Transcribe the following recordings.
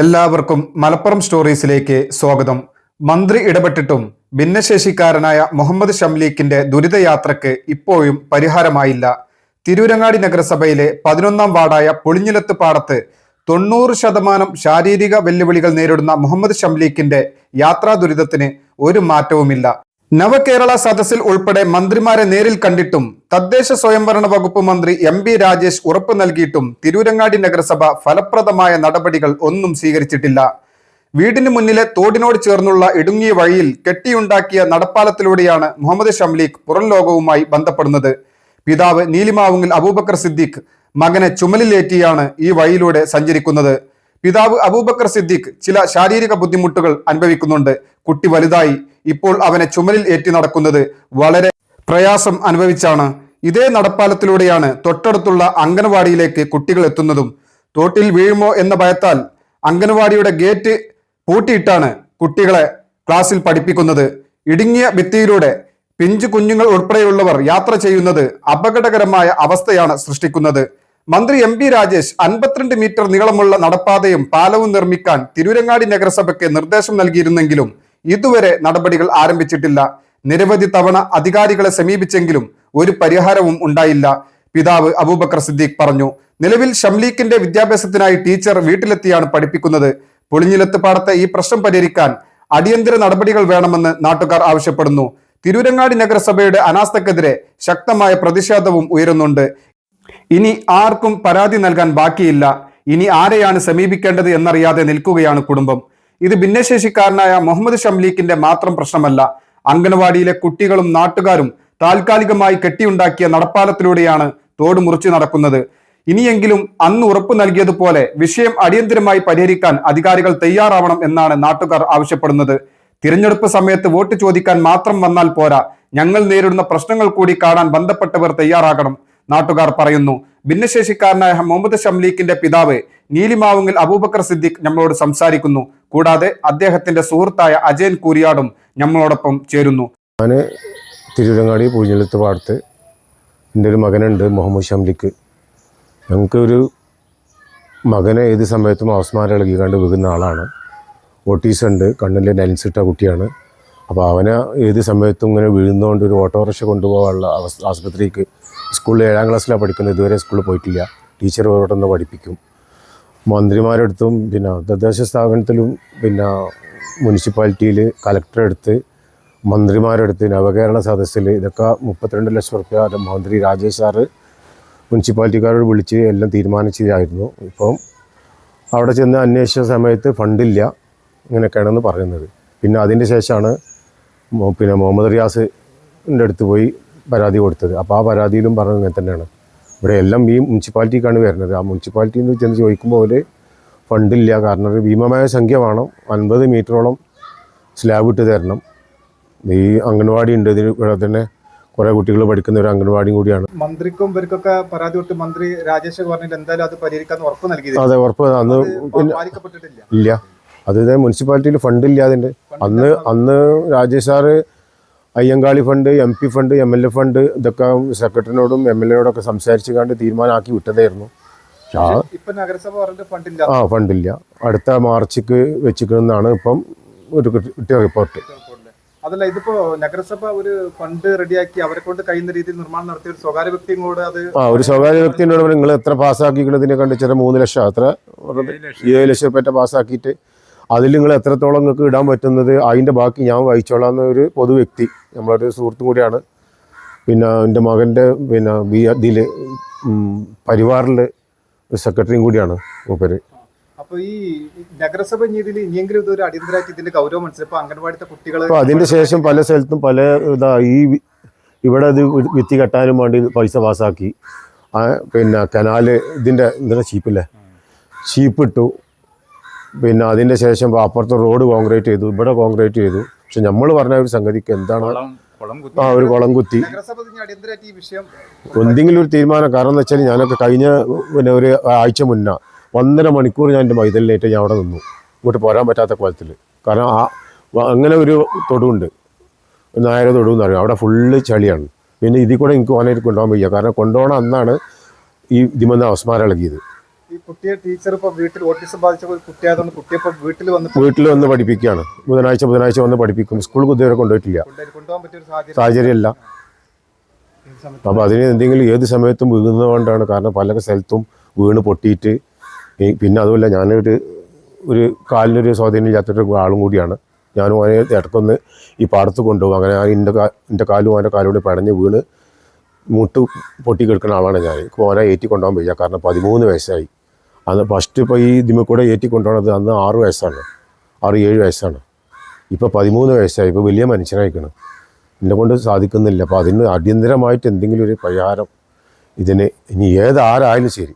എല്ലാവർക്കും മലപ്പുറം സ്റ്റോറീസിലേക്ക് സ്വാഗതം. മന്ത്രി ഇടപെട്ടിട്ടും ഭിന്നശേഷിക്കാരനായ മുഹമ്മദ് ഷംലീഖിന്റെ ദുരിതയാത്രയ്ക്ക് ഇപ്പോഴും പരിഹാരമായില്ല. തിരൂരങ്ങാടി നഗരസഭയിലെ പതിനൊന്നാം വാർഡായ പൊളിഞ്ഞിലത്ത് പാടത്ത് തൊണ്ണൂറ് ശതമാനം ശാരീരിക വെല്ലുവിളികൾ നേരിടുന്ന മുഹമ്മദ് ഷംലീഖിന്റെ യാത്രാ ദുരിതത്തിന് ഒരു മാറ്റവുമില്ല. നവകേരള സദസ്സിൽ ഉൾപ്പെടെ മന്ത്രിമാരെ നേരിൽ കണ്ടിട്ടും തദ്ദേശ സ്വയംഭരണ വകുപ്പ് മന്ത്രി എം ബി രാജേഷ് ഉറപ്പു നൽകിയിട്ടും തിരൂരങ്ങാടി നഗരസഭ ഫലപ്രദമായ നടപടികൾ ഒന്നും സ്വീകരിച്ചിട്ടില്ല. വീടിന് മുന്നിലെ തോടിനോട് ചേർന്നുള്ള ഇടുങ്ങിയ വഴിയിൽ കെട്ടിയുണ്ടാക്കിയ നടപ്പാലത്തിലൂടെയാണ് മുഹമ്മദ് ഷംലീഖ് പുറം ലോകവുമായി ബന്ധപ്പെടുന്നത്. പിതാവ് നീലിമാവുങ്ങിൽ അബൂബക്കർ സിദ്ദീഖ് മകനെ ചുമലിലേറ്റിയാണ് ഈ വഴിയിലൂടെ സഞ്ചരിക്കുന്നത്. പിതാവ് അബൂബക്കർ സിദ്ദീഖ് ചില ശാരീരിക ബുദ്ധിമുട്ടുകൾ അനുഭവിക്കുന്നുണ്ട്. കുട്ടി വലുതായി. ഇപ്പോൾ അവനെ ചുമലിൽ ഏറ്റി നടക്കുന്നത് വളരെ പ്രയാസം അനുഭവിച്ചാണ്. ഇതേ നടപ്പാലത്തിലൂടെയാണ് തൊട്ടടുത്തുള്ള അംഗനവാടിയിലേക്ക് കുട്ടികൾ എത്തുന്നതും. തോട്ടിൽ വീഴുമോ എന്ന ഭയത്താൽ അംഗനവാടിയുടെ ഗേറ്റ് പൂട്ടിയിട്ടാണ് കുട്ടികളെ ക്ലാസ്സിൽ പഠിപ്പിക്കുന്നത്. ഇടുങ്ങിയ ഭിത്തിയിലൂടെ പിഞ്ചു കുഞ്ഞുങ്ങൾ ഉൾപ്പെടെയുള്ളവർ യാത്ര ചെയ്യുന്നത് അപകടകരമായ അവസ്ഥയാണ് സൃഷ്ടിക്കുന്നത്. മന്ത്രി എം പി രാജേഷ് അൻപത്തിരണ്ട് മീറ്റർ നീളമുള്ള നടപ്പാതയും പാലവും നിർമ്മിക്കാൻ തിരൂരങ്ങാടി നഗരസഭയ്ക്ക് നിർദ്ദേശം നൽകിയിരുന്നെങ്കിലും ഇതുവരെ നടപടികൾ ആരംഭിച്ചിട്ടില്ല. നിരവധി തവണ അധികാരികളെ സമീപിച്ചെങ്കിലും ഒരു പരിഹാരവും ഉണ്ടായില്ല. പിതാവ് അബൂബക്കർ സിദ്ദീഖ് പറഞ്ഞു നിലവിൽ ഷംലീഖിന്റെ വിദ്യാഭ്യാസത്തിനായി ടീച്ചർ വീട്ടിലെത്തിയാണ് പഠിപ്പിക്കുന്നത്. പൊളിഞ്ഞിലത്ത് പാടത്തെ ഈ പ്രശ്നം പരിഹരിക്കാൻ അടിയന്തര നടപടികൾ വേണമെന്ന് നാട്ടുകാർ ആവശ്യപ്പെടുന്നു. തിരൂരങ്ങാടി നഗരസഭയുടെ അനാസ്ഥക്കെതിരെ ശക്തമായ പ്രതിഷേധവും ഉയരുന്നുണ്ട്. ഇനി ആർക്കും പരാതി നൽകാൻ ബാക്കിയില്ല. ഇനി ആരെയാണ് സമീപിക്കേണ്ടത് എന്നറിയാതെ നിൽക്കുകയാണ് കുടുംബം. ഇത് ഭിന്നശേഷിക്കാരനായ മുഹമ്മദ് ഷംലീഖിന്റെ മാത്രം പ്രശ്നമല്ല. അംഗനവാടിയിലെ കുട്ടികളും നാട്ടുകാരും താൽക്കാലികമായി കെട്ടിയുണ്ടാക്കിയ നടപ്പാലത്തിലൂടെയാണ് തോട് മുറിച്ചു നടക്കുന്നത്. ഇനിയെങ്കിലും അന്ന് ഉറപ്പു നൽകിയതുപോലെ വിഷയം അടിയന്തരമായി പരിഹരിക്കാൻ അധികാരികൾ തയ്യാറാവണം എന്നാണ് നാട്ടുകാർ ആവശ്യപ്പെടുന്നത്. തിരഞ്ഞെടുപ്പ് സമയത്ത് വോട്ട് ചോദിക്കാൻ മാത്രം വന്നാൽ പോരാ. ഞങ്ങൾ നേരിടുന്ന പ്രശ്നങ്ങൾ കൂടി കാണാൻ ബന്ധപ്പെട്ടവർ തയ്യാറാകണം നാട്ടുകാർ പറയുന്നു. ഭിന്നശേഷിക്കാരനായ മുഹമ്മദ് ഷംലീഖിന്റെ പിതാവ് നീലിമാവുങ്ങിൽ അബൂബക്കർ സിദ്ദിഖ് നമ്മളോട് സംസാരിക്കുന്നു. കൂടാതെ അദ്ദേഹത്തിന്റെ സുഹൃത്തായ അജയൻ കൂരിയാടും നമ്മളോടൊപ്പം ചേരുന്നു. ഞാൻ തിരുവിതങ്ങാടി പൂഞ്ഞെഴുത്ത് പാടത്ത് എന്റെ ഒരു മകനുണ്ട് മുഹമ്മദ് ഷംലിക്ക്. ഞങ്ങൾക്കൊരു മകനെ ഏത് സമയത്തും അവസ്മാരം ഇളകിക്കാണ്ട് വീകുന്ന ആളാണ്. ഓട്ടീസ് ഉണ്ട് കണ്ണിൽ ലെൻസ് ഇട്ട കുട്ടിയാണ്. അപ്പോൾ അവനെ ഏത് സമയത്തും ഇങ്ങനെ വീഴുന്നതുകൊണ്ട് ഒരു ഓട്ടോറിക്ഷ കൊണ്ടുപോകാനുള്ള ആസ്പത്രിക്ക് സ്കൂളിൽ ഏഴാം ക്ലാസ്സിലാണ് പഠിക്കുന്നത് ഇതുവരെ സ്കൂളിൽ പോയിട്ടില്ല. ടീച്ചർ ഇവിടെ നിന്ന് പഠിപ്പിക്കും. മന്ത്രിമാരെടുത്തും പിന്നെ തദ്ദേശ സ്ഥാപനത്തിലും പിന്നെ മുനിസിപ്പാലിറ്റിയിൽ കലക്ടറെടുത്ത് മന്ത്രിമാരെടുത്ത് നവകേരള സദസ്സിൽ ഇതൊക്കെ മുപ്പത്തിരണ്ട് ലക്ഷം റുപ്യ മന്ത്രി രാജേഷ് സാറ് മുനിസിപ്പാലിറ്റിക്കാരോട് വിളിച്ച് എല്ലാം തീരുമാനിച്ചതായിരുന്നു. ഇപ്പം അവിടെ ചെന്ന് അന്വേഷിച്ച സമയത്ത് ഫണ്ടില്ല ഇങ്ങനെയൊക്കെയാണെന്ന് പറയുന്നത്. പിന്നെ അതിന്റെ ശേഷമാണ് പിന്നെ മുഹമ്മദ് റിയാസിന്റെ അടുത്ത് പോയി പരാതി കൊടുത്തത്. അപ്പോൾ ആ പരാതിയിലും പറഞ്ഞത് ഇങ്ങനെ തന്നെയാണ് ഇവിടെ എല്ലാം ഈ മുനിസിപ്പാലിറ്റിക്കാണ് വരുന്നത്. ആ മുനിസിപ്പാലിറ്റിയിൽ നിന്ന് ചെന്ന് ചോദിക്കുമ്പോൾ അവർ ഫണ്ടില്ല കാരണം ഒരു ഭീമമായ സംഖ്യ വേണം. അൻപത് മീറ്ററോളം സ്ലാബ് ഇട്ട് തരണം. ഈ അംഗൻവാടി ഉണ്ട്. ഇതിന് ഇവിടെ തന്നെ കുറെ കുട്ടികൾ പഠിക്കുന്ന ഒരു അംഗൻവാടിയും കൂടിയാണ്. മന്ത്രിക്കും ഇവർക്കൊക്കെ പരാതി കൊടുത്ത് മന്ത്രി രാജേഷ് പറഞ്ഞിട്ട് എന്തായാലും അത് പരിഹരിക്കാൻ ഉറപ്പ് നൽകി അതെ ഉറപ്പ്. അന്ന് ഇല്ല. അത് മുനിസിപ്പാലിറ്റിയിൽ ഫണ്ടില്ല അതിന്റെ. അന്ന് അന്ന് Rajesh sir Ayyankali fund M P fund M L A fund ഇതൊക്കെ സെക്രട്ടറിനോടും എം എൽ എയോടൊക്കെ സംസാരിച്ച് കണ്ട് തീരുമാനമാക്കി വിട്ടതായിരുന്നു. ആ. ഫണ്ടില്ല. അടുത്ത മാർച്ചിക്ക് വെച്ചിരിക്കുന്നതാണ് ഇപ്പം ഒരു കിട്ടി- കിട്ടിയ റിപ്പോർട്ട്. അതല്ല ഇതിപ്പോ നഗരസഭ ഒരു ഫണ്ട് റെഡിയാക്കി അവരെ കൊണ്ട് കഴിയുന്ന രീതിയിൽ നിർമ്മാണം നടത്തിയ ഒരു സ്വകാര്യ വ്യക്തിയും കൂടെ അത് ആ ഒരു സ്വകാര്യ വ്യക്തിയോട് നിങ്ങൾ എത്ര പാസ്സാക്കിക്കുന്നതിനെ കണ്ട് ചില മൂന്ന് ലക്ഷം അത്ര ഏഴ് ലക്ഷം രൂപ പാസ്സാക്കിയിട്ട് അതിൽ നിങ്ങൾ എത്രത്തോളം നിങ്ങൾക്ക് ഇടാൻ പറ്റുന്നത് അതിന്റെ ബാക്കി ഞാൻ വായിച്ചോളാം എന്നൊരു പൊതു വ്യക്തി നമ്മളൊരു സുഹൃത്തും കൂടിയാണ്. പിന്നെ എന്റെ മകന്റെ പിന്നെ ബി ഇതിൽ പരിവാറിൽ സെക്രട്ടറിയും കൂടിയാണ് മൂപ്പര് അപ്പോൾ ഈ നഗരസഭ രീതിയിൽ ഇനിയെങ്കിലും ഇതൊരു അടിയന്തരമായിട്ട് ഇതിന്റെ ഗൗരവം മനസ്സിലായി. ഇപ്പൊ അംഗൻവാടിത്തെ കുട്ടികൾ അപ്പോൾ അതിന്റെ ശേഷം പല സ്ഥലത്തും പല ഇതാ ഈ ഇവിടെ ഇത് വിത്തി കെട്ടാനും വേണ്ടി പൈസ പാസ്സാക്കി. ആ, പിന്നെ കനാല് ഇതിന്റെ ഇതിന്റെ ചീപ്പില്ലേ? ചീപ്പ് ഇട്ടു പിന്നെ അതിന്റെ ശേഷം അപ്പുറത്ത് റോഡ് കോൺക്രീറ്റ് ചെയ്തു ഇവിടെ കോൺക്രീറ്റ് ചെയ്തു. പക്ഷെ നമ്മൾ പറഞ്ഞ ഒരു സംഗതിക്ക് എന്താണ്? ആ ഒരു കുളം കുത്തി. എന്തെങ്കിലും ഒരു തീരുമാനം കാരണം എന്ന് വെച്ചാൽ ഞാനൊക്കെ കഴിഞ്ഞ പിന്നെ ഒരു ആഴ്ച മുന്നേ ഒന്നര മണിക്കൂർ ഞാൻ എന്റെ മൈതലിലേറ്റ് ഞാൻ അവിടെ നിന്നു. ഇങ്ങോട്ട് പോരാൻ പറ്റാത്ത കുളത്തിൽ കാരണം ആ അങ്ങനെ ഒരു തൊടുണ്ട്. നായര തൊടുവെന്ന് പറയും. അവിടെ ഫുള്ള് ചളിയാണ്. പിന്നെ ഇതിൽ കൂടെ എനിക്ക് ഓനായിട്ട് കൊണ്ടുപോകാൻ വയ്യ. കാരണം കൊണ്ടുപോകണം അന്നാണ് ഈ ഇതിമെന്ന് അവസ്മാരം ഇളകിയത്. ഈ കുട്ടിയെ ടീച്ചർ ഇപ്പൊ വീട്ടിൽ ഓട്ടിസം ബാധിച്ച ഒരു കുട്ടിയായതുകൊണ്ട് കുട്ടിയെ ഇപ്പൊ വീട്ടിൽ വന്ന് വീട്ടിൽ വന്ന് പഠിപ്പിക്കുകയാണ്. ബുധനാഴ്ച ബുധനാഴ്ച വന്ന് പഠിപ്പിക്കും. സ്കൂൾ ഇതുവരെ കൊണ്ടുപോയിട്ടില്ല. കൊണ്ടുപോയി- കൊണ്ടുപോകാൻ പറ്റിയ ഒരു സാഹചര്യം സാഹചര്യമല്ല. അപ്പോൾ അതിന് എന്തെങ്കിലും ഏത് സമയത്തും വീഴുന്നതുകൊണ്ടാണ് കാരണം പല സ്ഥലത്തും വീണ് പൊട്ടിയിട്ട് പിന്നെ അതുമല്ല ഞാനൊരു ഒരു കാലിനൊരു സ്വാധീനം ഇല്ലാത്തൊരു ആളും കൂടിയാണ്. ഞാനും അവനെ ഇടക്കൊന്ന് ഈ പാടത്ത് കൊണ്ടുപോകും. അങ്ങനെ ഞാൻ എന്റെ എന്റെ കാലും അവന്റെ കാലും കൂടി പടഞ്ഞ് വീണ് മുട്ട് പൊട്ടി കിടക്കുന്ന ആളാണ് ഞാൻ. ഇപ്പോൾ ഓനെ ഏറ്റി കൊണ്ടുപോകാൻ വയ്യ. കാരണം പതിമൂന്ന് വയസ്സായി. അന്ന് ഫസ്റ്റ് ഇപ്പോൾ ഈ ഇതിമ കൂടെ ഏറ്റി കൊണ്ടുപോകണത് അന്ന് ആറ് വയസ്സാണ്. ആറ് ഏഴ് വയസ്സാണ്. ഇപ്പോൾ പതിമൂന്ന് വയസ്സായി. ഇപ്പോൾ വലിയ മനുഷ്യനായിക്കണം. എന്നെ കൊണ്ട് സാധിക്കുന്നില്ല. അപ്പോൾ അതിന് അടിയന്തരമായിട്ട് എന്തെങ്കിലും ഒരു പരിഹാരം ഇതിന് ഇനി ഏതാരായാലും ശരി.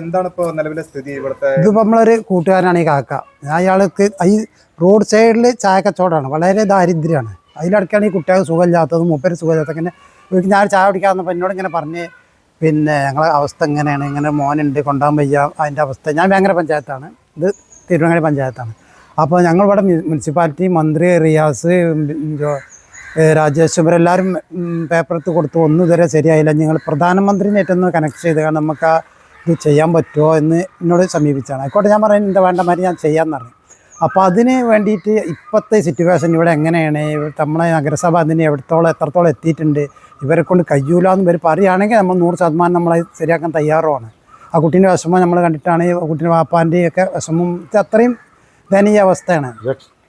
എന്താണ് ഇപ്പോൾ നിലവിലെ സ്ഥിതി ഇവിടുത്തെ? ഇതിപ്പോൾ നമ്മളൊരു കൂട്ടുകാരനാണ് ഈ കാക്ക. അയാൾക്ക് ഈ റോഡ് സൈഡിൽ ചായ കച്ചവടമാണ് വളരെ ദാരിദ്ര്യമാണ്. അതിലിടയ്ക്കാണ് ഈ കുട്ടികൾക്ക് സുഖമില്ലാത്തതും മൂപ്പര് സുഖമില്ലാത്ത ഇങ്ങനെ വീട്ടിൽ ഞാൻ ചായ കുടിക്കാൻ വന്നപ്പോൾ എന്നോട് ഇങ്ങനെ പറഞ്ഞ് പിന്നെ ഞങ്ങളെ അവസ്ഥ എങ്ങനെയാണ്? ഇങ്ങനെ മോനുണ്ട് കൊണ്ടുപോകാൻ വയ്യ അതിന്റെ അവസ്ഥ. ഞാൻ ഭയങ്കര പഞ്ചായത്താണ്. ഇത് തിരുവനന്തപുരം പഞ്ചായത്താണ്. അപ്പോൾ ഞങ്ങളിവിടെ മുനിസിപ്പാലിറ്റി മന്ത്രി റിയാസ് രാജേഷ് ഇവരെല്ലാവരും പേപ്പറത്ത് കൊടുത്തു. ഒന്നും ഇതുവരെ ശരിയായില്ല. ഞങ്ങൾ പ്രധാനമന്ത്രിനായിട്ടൊന്ന് കണക്ട് ചെയ്ത് കാരണം നമുക്ക് ഇത് ചെയ്യാൻ പറ്റുമോ എന്ന് എന്നോട് സമീപിച്ചാണ് ആയിക്കോട്ടെ ഞാൻ പറയുന്നത് എന്താ വേണ്ട മാതിരി ഞാൻ ചെയ്യാമെന്ന് പറഞ്ഞു. അപ്പോൾ അതിന് വേണ്ടിയിട്ട് ഇപ്പോഴത്തെ സിറ്റുവേഷൻ ഇവിടെ എങ്ങനെയാണ്? നമ്മളെ നഗരസഭ അതിന് എവിടത്തോളം എത്രത്തോളം എത്തിയിട്ടുണ്ട്? ഇവരെ കൊണ്ട് കഴിയൂല എന്ന് ഇവർ പറയുകയാണെങ്കിൽ നമ്മൾ നൂറ് ശതമാനം നമ്മളെ ശരിയാക്കാൻ തയ്യാറുമാണ്. ആ കുട്ടീന്റെ വിഷമം നമ്മൾ കണ്ടിട്ടാണ് കുട്ടീന്റെ വാപ്പാന്റെയും ഒക്കെ വിഷമം. അത്രയും ദയനീയ അവസ്ഥയാണ്.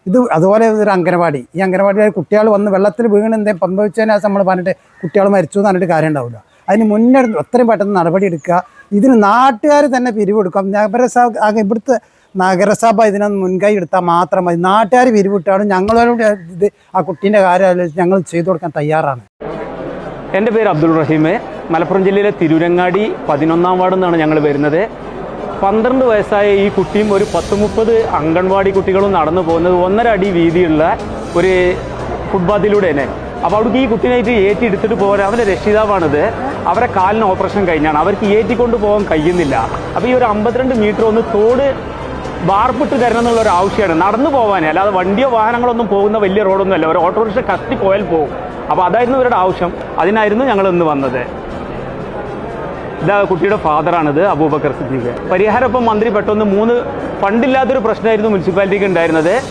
ഇത് അതുപോലെ ഒരു അംഗനവാടി. ഈ അംഗനവാടിയിൽ കുട്ടികൾ വന്ന് വെള്ളത്തിൽ വീണ് എന്തെങ്കിലും സംഭവിച്ചതിനെ നമ്മൾ പറഞ്ഞിട്ട് കുട്ടികൾ മരിച്ചു എന്ന് പറഞ്ഞിട്ട് കാര്യം ഉണ്ടാവില്ല. അതിന് മുന്നേ എത്രയും പെട്ടെന്ന് നടപടി എടുക്കുക. ഇതിന് നാട്ടുകാർ തന്നെ പിരിവെടുക്കാം നഗരസഭ ഇവിടുത്തെ നഗരസഭ ഇതിനൊന്ന് മുൻകൈ എടുത്താൽ മാത്രം മതി. നാട്ടുകാർ പിരിവിട്ടാണ് ഞങ്ങളോട് ഇത് ആ കുട്ടീന്റെ കാര്യം ഞങ്ങൾ ചെയ്തു കൊടുക്കാൻ തയ്യാറാണ്. എന്റെ പേര് അബ്ദുൾ റഹീം. മലപ്പുറം ജില്ലയിലെ തിരൂരങ്ങാടി പതിനൊന്നാം വാർഡിൽ നിന്നാണ് ഞങ്ങൾ വരുന്നത്. പന്ത്രണ്ട് വയസ്സായ ഈ കുട്ടിയും ഒരു പത്ത് മുപ്പത് അംഗൻവാടി കുട്ടികളും നടന്നു പോകുന്നത് ഒന്നര അടി വീതിയുള്ള ഒരു ഫുട്പാത്തിലൂടെ തന്നെ അപ്പോൾ അവിടേക്ക് ഈ കുട്ടീനായിട്ട് ഏറ്റി എടുത്തിട്ട് പോകാൻ അവന്റെ രക്ഷിതാവാണിത്. അവരെ കാലിന് ഓപ്പറേഷൻ കഴിഞ്ഞാണ്. അവർക്ക് ഏറ്റിക്കൊണ്ട് പോകാൻ കഴിയുന്നില്ല. അപ്പോൾ ഈ ഒരു അമ്പത്തിരണ്ട് മീറ്റർ ഒന്ന് തോട് വാർപ്പിട്ട് തരണം എന്നുള്ള ഒരു ആവശ്യമാണ്. നടന്നു പോകാനേ അല്ലാതെ വണ്ടിയോ വാഹനങ്ങളൊന്നും പോകുന്ന വലിയ റോഡൊന്നും അല്ല ഒരു ഓട്ടോറിക്ഷ കത്തി പോയാൽ പോകും. അപ്പോൾ അതായിരുന്നു ഇവരുടെ ആവശ്യം. അതിനായിരുന്നു ഞങ്ങൾ ഇന്ന് വന്നത്. ഇതാ കുട്ടിയുടെ ഫാദറാണിത് അബൂബക്കർ സിദ്ദീഖ്. പരിഹാരം ഇപ്പം മന്ത്രി പെട്ടെന്ന് മൂന്ന് ഫണ്ടില്ലാത്തൊരു പ്രശ്നമായിരുന്നു മുനിസിപ്പാലിറ്റിക്ക് ഉണ്ടായിരുന്നത്.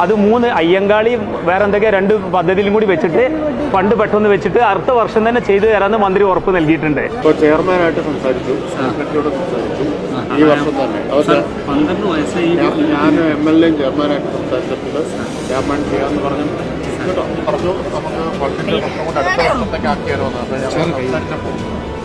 അത് മൂന്ന് അയ്യങ്കാളി വേറെ എന്തൊക്കെ രണ്ട് പദ്ധതിയിലും കൂടി വെച്ചിട്ട് ഫണ്ട് പെട്ടെന്ന് വെച്ചിട്ട് അടുത്ത വർഷം തന്നെ ചെയ്തു തരാമെന്ന് മന്ത്രി ഉറപ്പ് നൽകിയിട്ടുണ്ട്. ഇപ്പോൾ ചെയർമാനായിട്ട് സംസാരിച്ചു സെക്രട്ടറിയോട് സംസാരിച്ചു. ഈ വർഷം തന്നെ. പന്ത്രണ്ട് വയസ്സ് ഞാൻ- ഞാൻ എം എൽ എയും ചെയർമാനായിട്ട് സംസാരിച്ചിട്ടുണ്ട്. ചെയർമാൻ ചെയ്യാമെന്ന് പറഞ്ഞു പറഞ്ഞു നമുക്ക് ഫണ്ടിന്റെ പ്രശ്നം കൊണ്ട് അടുത്ത വർഷത്തേക്ക് ആക്കിയാലോ എന്ന്. ഞാൻ സംസാരിച്ചപ്പോൾ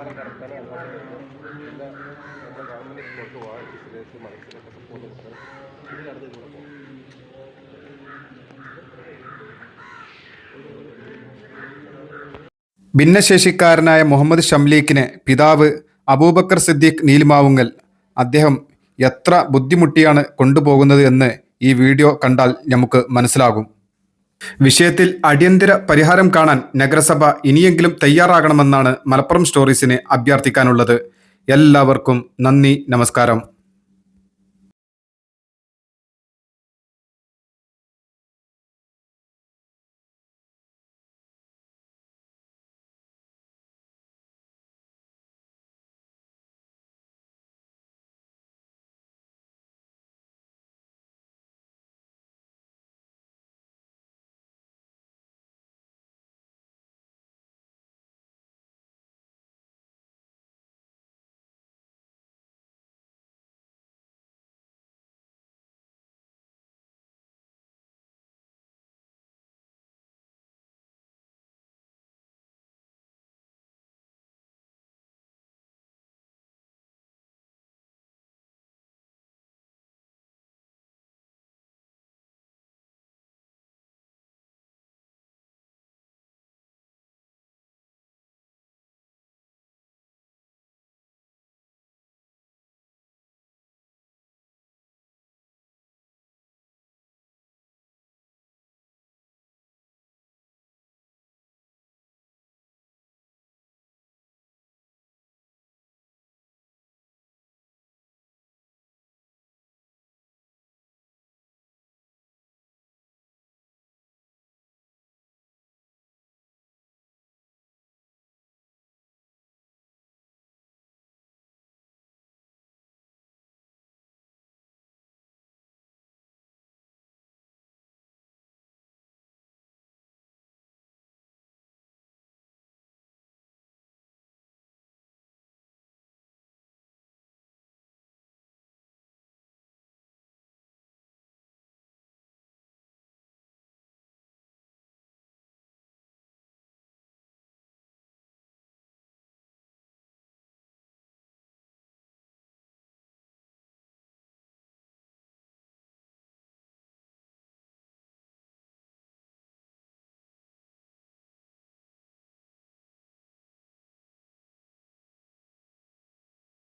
നന്ദി സാർ ഇവിടെ ഉണ്ട് വീട്ടിലുണ്ട് ഭിന്നശേഷിക്കാരനായ മുഹമ്മദ് ഷംലീഖിന് പിതാവ് അബൂബക്കർ സിദ്ദീഖ് നീലിമാവുങ്ങൽ അദ്ദേഹം എത്ര ബുദ്ധിമുട്ടിയാണ് കൊണ്ടുപോകുന്നത് എന്ന് ഈ വീഡിയോ കണ്ടാൽ നമുക്ക് മനസ്സിലാകും. വിഷയത്തിൽ അടിയന്തര പരിഹാരം കാണാൻ നഗരസഭ ഇനിയെങ്കിലും തയ്യാറാകണമെന്നാണ് മലപ്പുറം സ്റ്റോറീസിനെ അഭ്യർത്ഥിക്കാനുള്ളത്. എല്ലാവർക്കും നന്ദി നമസ്കാരം.